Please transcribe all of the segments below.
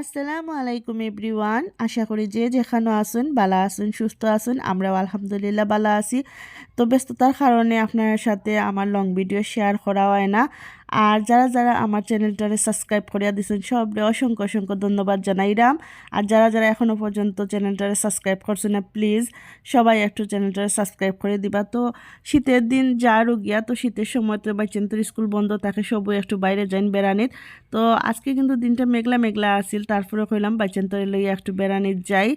আসসালামু আলাইকুম এভরিওয়ান। আশা করি যে যেখানে আসুন বালা আসুন সুস্থ আসুন আমরাও আলহামদুলিল্লাহ বালা আছি। তো ব্যস্ততার কারণে আপনার সাথে আমার লং ভিডিও শেয়ার করা হয় না। আর যারা যারা আমার চ্যানেলটারে সাবস্ক্রাইব করিয়া দিচ্ছেন সবরে অসংখ্য অসংখ্য ধন্যবাদ জানাইরাম আর যারা যারা এখনও পর্যন্ত চ্যানেলটারে সাবস্ক্রাইব করছে না, প্লিজ সবাই একটু চ্যানেলটারে সাবস্ক্রাইব করে দিবা। তো শীতের দিন যা রুগিয়া, তো শীতের সময় তো বাইচেন তো স্কুল বন্ধ থাকে, সবই একটু বাইরে যাইন বেড়ানির। তো আজকে কিন্তু দিনটা মেঘলা মেঘলা আসিল তারপরে কইলাম বাইচেন তো লইয়া একটু বেড়ানির যাই।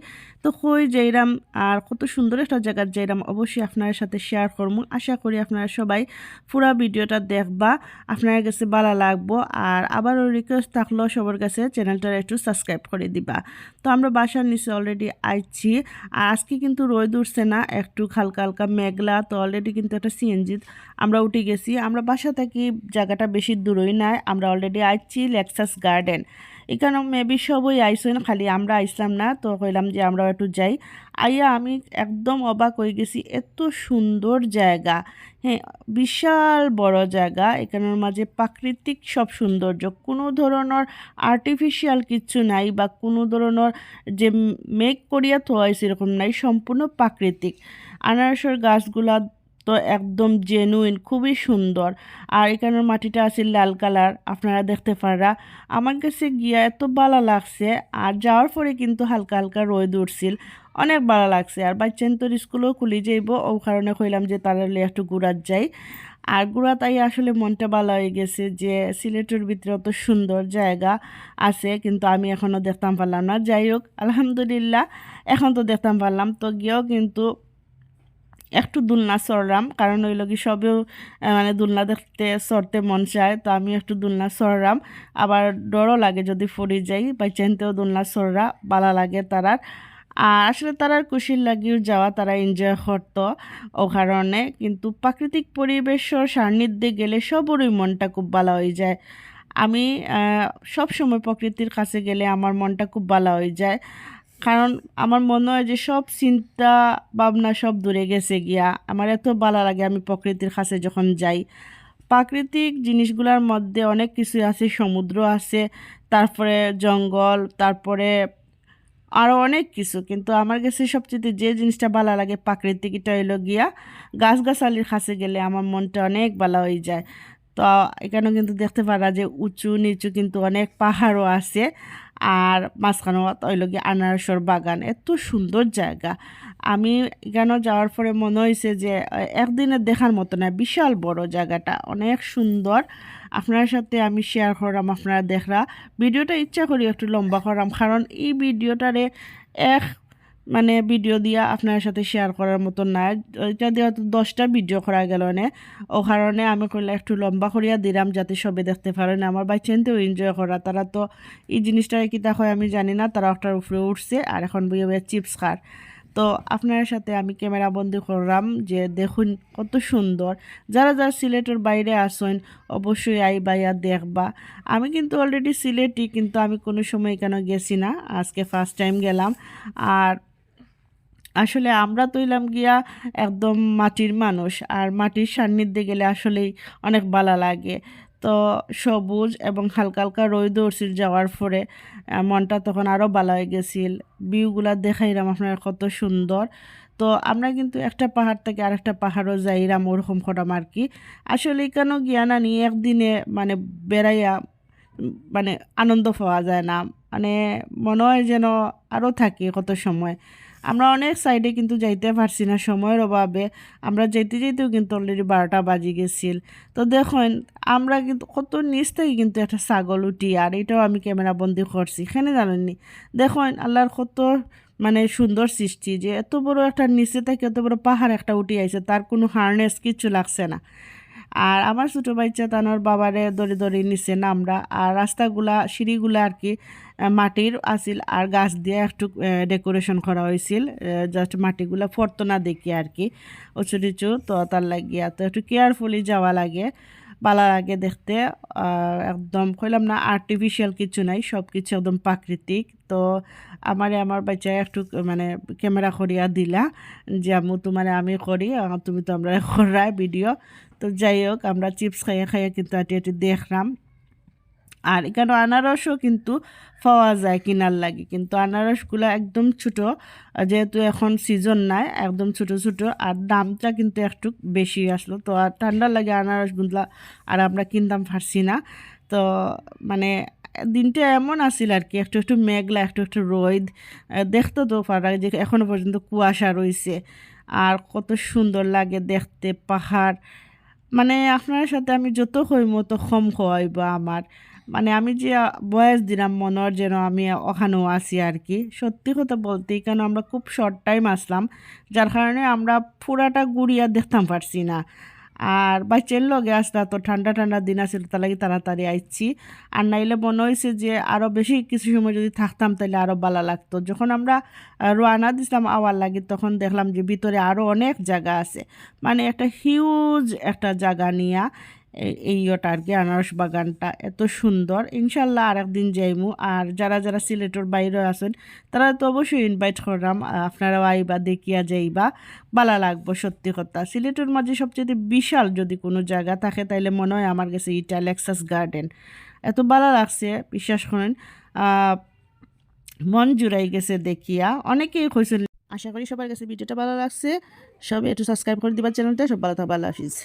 তো কই যাইরাম আর কত সুন্দর একটা জায়গার যাইরাম অবশ্যই আপনার সাথে শেয়ার করব আশা করি আপনারা সবাই পুরা ভিডিওটা দেখবা। আপনার কাছে ভালো লাগবো। আর আবারও রিকোয়েস্ট থাকল সবার কাছে চ্যানেলটা একটু সাবস্ক্রাইব করে দিবা। তো আমরা বাসার নিচে অলরেডি আইছি। আর আজকে কিন্তু রোদ উঠছে না, একটু হালকা হালকা মেঘলা, তো অলরেডি কিন্তু একটা সিএনজি আমরা উঠে গেছি। আমরা বাসা থাকি জায়গাটা বেশি দূরই নাই, আমরা অলরেডি আইছি লেক্সাস গার্ডেন এখানে মেবি সবই আইসেন খালি আমরা আইসলাম না। তো কইলাম যে আমরাও একটু যাই। আইয়া আমি একদম অবাক হয়ে গেছি, এত সুন্দর জায়গা। হ্যাঁ বিশাল বড় জায়গা। এখানের মাঝে প্রাকৃতিক সব সৌন্দর্য। কোনো ধরনের আর্টিফিশিয়াল কিছু নাই বা কোনো ধরনের যে মেক করিয়া থোয়াই সেরকম নাই, সম্পূর্ণ প্রাকৃতিক। আনারসের গাছগুলা তো একদম জেনুইন খুবই সুন্দর। আর এখানের মাটিটা আছে লাল কালার, আপনারা দেখতে পারা আমার কাছে গিয়া এত ভালো লাগছে, আর যাওয়ার পরে কিন্তু হালকা হালকা রোদ উঠছিল। অনেক ভালো লাগছে, আর বাচ্চান তোর স্কুলও খুলি যাইব, ও কারণে কইলাম যে তারা একটু ঘুরাত যাই। আর গুড়া তাই আসলে মনটা ভালো হয়ে গেছে যে সিলেটের ভিতরে অত সুন্দর জায়গা আছে, কিন্তু আমি এখনও দেখতাম পারলাম না। যাই হোক, আলহামদুলিল্লাহ, এখন তো দেখতাম পারলাম। তো গিয়েও কিন্তু একটু দুলনা চড়রাম কারণ ওই লোক সবেও মানে দুলনা দেখতে, চড়তে মন চায়, তো আমি একটু দুলনা চড়রাম আবার ডরও লাগে যদি ফরি যাই বা চেনতেও দুলনা চড়রা ভালো লাগে তারার। আর আসলে তারার খুশির লাগিও যাওয়া, তারা এনজয় করতো ও কারণে। কিন্তু প্রাকৃতিক পরিবেশের সান্নিধ্যে গেলে সবরই মনটা খুব ভালো হয়ে যায়। আমি সব সময় প্রকৃতির কাছে গেলে আমার মনটা খুব ভালো হয়ে যায়। কারণ আমার মনে হয় যে সব চিন্তা ভাবনা সব দূরে গেছে গিয়া। আমার এত ভালো লাগে আমি প্রকৃতির কাছে যখন যাই। প্রাকৃতিক জিনিসগুলোর মধ্যে অনেক কিছু আছে, সমুদ্র আছে, তারপরে জঙ্গল, তারপরে আরও অনেক কিছু। কিন্তু আমার কাছে সবচেয়ে যে জিনিসটা ভালো লাগে প্রাকৃতিক, এটা হইল গিয়া গাছগাছালির কাছে গেলে আমার মনটা অনেক ভালো হয়ে যায়। তো এখানেও কিন্তু দেখতে পারা যে উঁচু নিচু কিন্তু অনেক পাহাড়ও আছে। আর মাঝখানে ওই লগে আনারসর বাগান, এত সুন্দর জায়গা। আমি এখানে যাওয়ার পরে মনে হয়েছে যে একদিনে দেখার মতো না, বিশাল বড় জায়গাটা, অনেক সুন্দর। আপনার সাথে আমি শেয়ার করাম আপনারা দেখরা। ভিডিওটা ইচ্ছা করি একটু লম্বা করাম, কারণ এই ভিডিওটারে এক মানে ভিডিও দিয়া আপনার সাথে শেয়ার করার মতো না এটা দিয়ে হয়তো দশটা ভিডিও করা গেল না ও কারণে আমি করলে একটু লম্বা করিয়া দিলাম যাতে সবে দেখতে পারেন। আমার বাচ্চানতেও এনজয় করা। তারা তো এই জিনিসটা কিতা হয় আমি জানি না, তারা একটার উপরে উঠছে আর এখন বইয়ে চিপস খার তো আপনার সাথে আমি ক্যামেরা বন্দি করলাম যে দেখুন কত সুন্দর। যারা যারা সিলেটের বাইরে আসেন অবশ্যই আই বাইয়া দেখবা। আমি কিন্তু অলরেডি সিলেটই, কিন্তু আমি কোনো সময় কেন গেছি না। আজকে ফার্স্ট টাইম গেলাম। আর আসলে আমরা তৈলাম গিয়া একদম মাটির মানুষ, আর মাটির সান্নিধ্যে গেলে আসলেই অনেক ভালো লাগে। তো সবুজ এবং হালকা হালকা রোদ যাওয়ার পরে মনটা তখন আরও ভালো হয়ে গেছিল। ভিউগুলা দেখাইলাম আপনার কত সুন্দর। তো আমরা কিন্তু একটা পাহাড় থেকে আরেকটা পাহাড়ও যাইরাম ওরকম করাম আর কি। আসলে কেন গিয়ানা নিয়ে একদিনে মানে বেড়াইয়া মানে আনন্দ পাওয়া যায় না। মানে মনে হয় যেন আরও থাকে কত সময়। আমরা অনেক সাইডে কিন্তু যাইতে পারছি না সময়ের অভাবে। আমরা যেতে যেতেও কিন্তু অলরেডি বারোটা বাজি গেছিল। তো দেখুন, আমরা কিন্তু কত নিচ থেকে কিন্তু একটা ছাগল উঠি আর এটাও আমি ক্যামেরা বন্দি করছি। এখানে জানেননি? দেখুন, আল্লাহর কত মানে সুন্দর সৃষ্টি যে এত বড় একটা নিচে থেকে এত বড় পাহাড় একটা উঠে আইছে, তার কোনো হার্নেস কিছু লাগছে না। আর আমার ছোটো বাচ্চা তানোর বাবারে দড়ি দড়ি নিচে নামরা। আর রাস্তাগুলা, সিঁড়িগুলা আর কি মাটির আসিল আর গাছ দিয়ে একটু ডেকোরেশন করা হয়েছিল জাস্ট মাটিগুলা ফরতো না দেখি আর কি, উঁচু নিচু। তো তার লাগিয়া তো একটু কেয়ারফুলি যাওয়া লাগে। ভালো আগে দেখতে একদম কইলাম না আর্টিফিশিয়াল কিছু নাই সব কিছু একদম প্রাকৃতিক। তো আমারে আমার বাচ্চায় একটু মানে ক্যামেরা করিয়া দিলা, যে আমু তোমার আমি করি তুমি তো আমরা করাই ভিডিও তো যাই হোক, আমরা চিপস খাইয়ে খাইয়ে কিন্তু এটি এটি দেখলাম। আর এখানে আনারসও কিন্তু পাওয়া যায় কিনার লাগে। কিন্তু আনারসগুলো একদম ছোট, যেহেতু এখন সিজন নাই, একদম ছোট ছোট। আর দামটা কিন্তু একটু বেশি আসলো। তো আর ঠান্ডা লাগে আনারসগুলা আর আমরা কিনতাম পারছি না। তো মানে দিনটা এমন আসিল আর কি, একটু একটু মেঘলা, একটু একটু রোদ। দেখতে তো পারা যে এখনও পর্যন্ত কুয়াশা রয়েছে। আর কত সুন্দর লাগে দেখতে পাহাড়। মানে আপনার সাথে আমি যত হইম তো কম হইব আমার। মানে আমি যে বয়স দিলাম মনের যেন আমি ওখানেও আছি আর কি সত্যি কথা বলতে কেন আমরা খুব শর্ট টাইম আসলাম, যার কারণে আমরা পুরাটা গুড়িয়া দেখতাম পারছি না। আর বাচ্চার লগে আসলা তো ঠান্ডা ঠান্ডা দিন আছিল, তার লাগে তাড়াতাড়ি আইছি। আর নাইলে মনে হয়েছে যে আরও বেশি কিছু সময় যদি থাকতাম তাহলে আরও ভালো লাগতো। যখন আমরা রোয়ানা দিছিলাম আওয়ার লাগে, তখন দেখলাম যে ভিতরে আরও অনেক জায়গা আছে। মানে একটা হিউজ একটা জায়গা নিয়া এই ওটা আর কি, আনারস বাগানটা এত সুন্দর। ইনশাল্লাহ আর একদিন যাইমু। আর যারা যারা সিলেটের বাইরে আছেন, তারা তো অবশ্যই ইনভাইট করলাম। আপনারাও আইবা, দেখিয়া যাইবা। ভালো লাগবো, সত্যি কথা। সিলেটের মাঝে সবচেয়ে বিশাল যদি কোনো জায়গা থাকে, তাইলে মনে হয় আমার কাছে ইটা লেক্সাস গার্ডেন এত ভালো লাগছে, বিশ্বাস করেন। মন জুড়াই গেছে দেখিয়া। অনেকেই কইছেন, আশা করি সবার কাছে ভিডিওটা ভালো লাগছে। সবাই একটু সাবস্ক্রাইব করে দিবার চ্যানেলটা। সব ভালো থাকবে আল্লাহ হাফিজ।